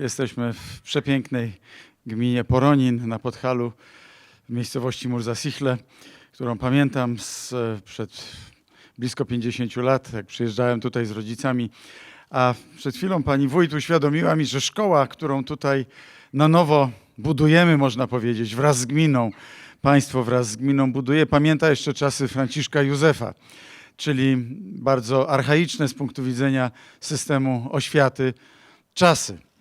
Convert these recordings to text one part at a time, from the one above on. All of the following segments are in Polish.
Jesteśmy w przepięknej gminie Poronin na Podhalu, w miejscowości Murza-Sichle, którą pamiętam z, przed blisko 50 lat, jak przyjeżdżałem tutaj z rodzicami. A przed chwilą pani wójt uświadomiła mi, że szkoła, którą tutaj na nowo budujemy, można powiedzieć, wraz z gminą, państwo wraz z gminą buduje, pamięta jeszcze czasy Franciszka Józefa, czyli bardzo archaiczne z punktu widzenia systemu oświaty czasy.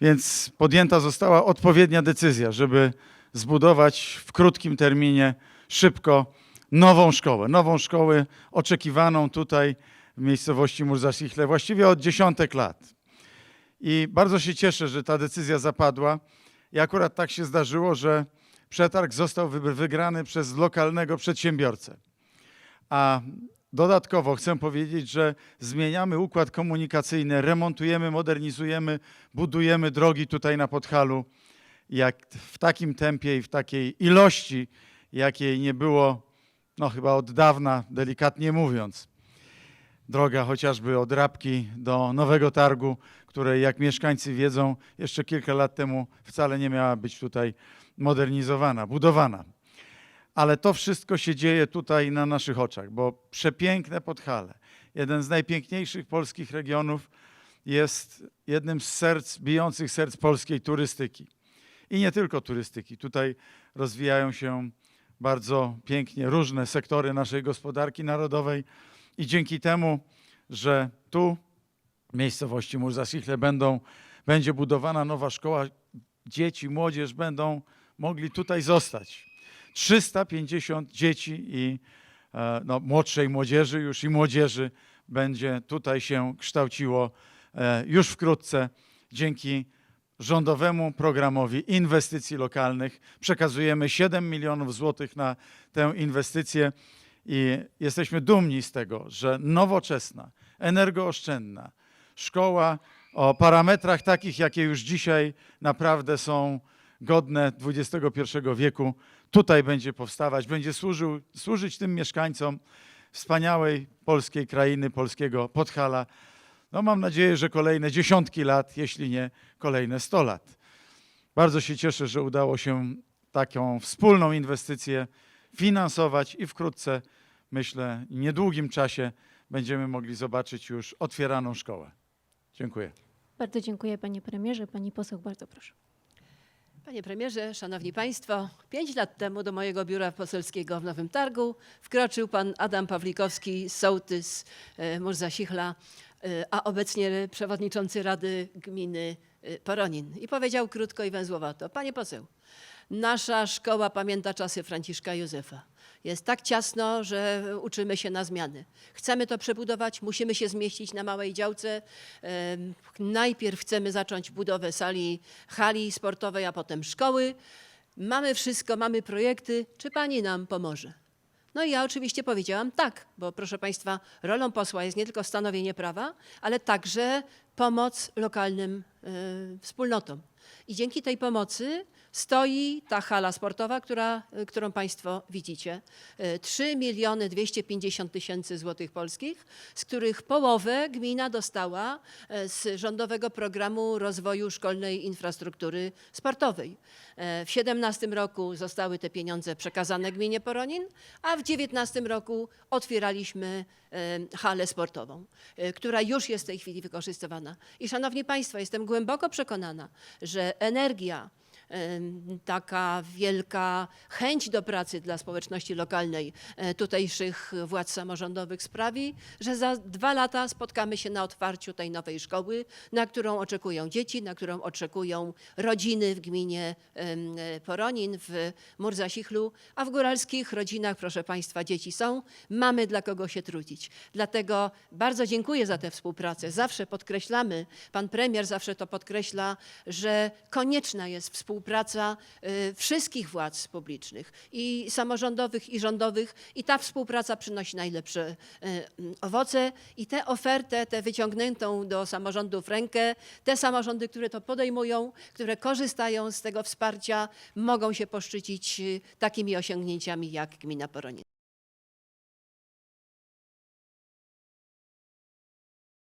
Więc podjęta została odpowiednia decyzja, żeby zbudować w krótkim terminie, szybko nową szkołę. Nową szkołę oczekiwaną tutaj w miejscowości Murzasichle właściwie od dziesiątek lat. I bardzo się cieszę, że ta decyzja zapadła. I akurat tak się zdarzyło, że przetarg został wy- wygrany przez lokalnego przedsiębiorcę. A dodatkowo chcę powiedzieć, że zmieniamy układ komunikacyjny, remontujemy, modernizujemy, budujemy drogi tutaj na Podhalu, jak w takim tempie i w takiej ilości, jakiej nie było, no chyba od dawna, delikatnie mówiąc. Droga chociażby od Rabki do Nowego Targu, której, jak mieszkańcy wiedzą, jeszcze kilka lat temu wcale nie miała być tutaj modernizowana, budowana. Ale to wszystko się dzieje tutaj na naszych oczach, bo przepiękne Podhale, jeden z najpiękniejszych polskich regionów, jest jednym z serc, bijących serc polskiej turystyki. I nie tylko turystyki. Tutaj rozwijają się bardzo pięknie różne sektory naszej gospodarki narodowej i dzięki temu, że tu w miejscowości Murzasichle będą, będzie budowana nowa szkoła, dzieci, młodzież będą mogli tutaj zostać. 350 dzieci i e, no, młodszej młodzieży już i młodzieży będzie tutaj się kształciło e, już wkrótce dzięki rządowemu programowi inwestycji lokalnych. Przekazujemy 7 milionów złotych na tę inwestycję i jesteśmy dumni z tego, że nowoczesna, energooszczędna szkoła o parametrach takich, jakie już dzisiaj naprawdę są godne XXI wieku, tutaj będzie powstawać, będzie służył, służyć tym mieszkańcom wspaniałej polskiej krainy, polskiego Podhala. No mam nadzieję, że kolejne dziesiątki lat, jeśli nie kolejne 100 lat. Bardzo się cieszę, że udało się taką wspólną inwestycję finansować i wkrótce, myślę, niedługim czasie będziemy mogli zobaczyć już otwieraną szkołę. Dziękuję. Bardzo dziękuję panie premierze. Pani poseł, bardzo proszę. Panie premierze, szanowni państwo, pięć lat temu do mojego biura poselskiego w Nowym Targu wkroczył pan Adam Pawlikowski, sołtys e, Murzasichla, e, a obecnie przewodniczący Rady Gminy e, Poronin. I powiedział krótko i węzłowato, panie poseł, nasza szkoła pamięta czasy Franciszka Józefa. Jest tak ciasno, że uczymy się na zmiany. Chcemy to przebudować, musimy się zmieścić na małej działce. Najpierw chcemy zacząć budowę sali, hali sportowej, a potem szkoły. Mamy wszystko, mamy projekty. Czy pani nam pomoże? No i ja oczywiście powiedziałam tak, bo proszę Państwa, rolą posła jest nie tylko stanowienie prawa, ale także pomoc lokalnym y, wspólnotom. I dzięki tej pomocy stoi ta hala sportowa, która, y, którą Państwo widzicie. Y, 3 miliony 250 tysięcy złotych polskich, z których połowę gmina dostała y, z Rządowego Programu Rozwoju Szkolnej Infrastruktury Sportowej. W 2017 roku zostały te pieniądze przekazane gminie Poronin, a w 2019 roku otwieraliśmy halę sportową, która już jest w tej chwili wykorzystywana. I szanowni państwo, jestem głęboko przekonana, że energia em, taka wielka chęć do pracy dla społeczności lokalnej e, tutejszych władz samorządowych sprawi, że za dwa lata spotkamy się na otwarciu tej nowej szkoły, na którą oczekują dzieci, na którą oczekują rodziny w gminie Poronin, w Murzasichlu, a w góralskich rodzinach, proszę Państwa, dzieci są, mamy dla kogo się trudzić. Dlatego bardzo dziękuję za tę współpracę. Zawsze podkreślamy, pan premier zawsze to podkreśla, że konieczna jest współpraca y, wszystkich władz publicznych i samorządowych, i rządowych i ta współpraca przynosi najlepsze y, mm, owoce i tę ofertę, tę wyciągniętą do samorządów rękę, te samorządy, które to podejmują, które korzystają z tego wsparcia, mogą się poszczycić y, takimi osiągnięciami jak gmina Poronin.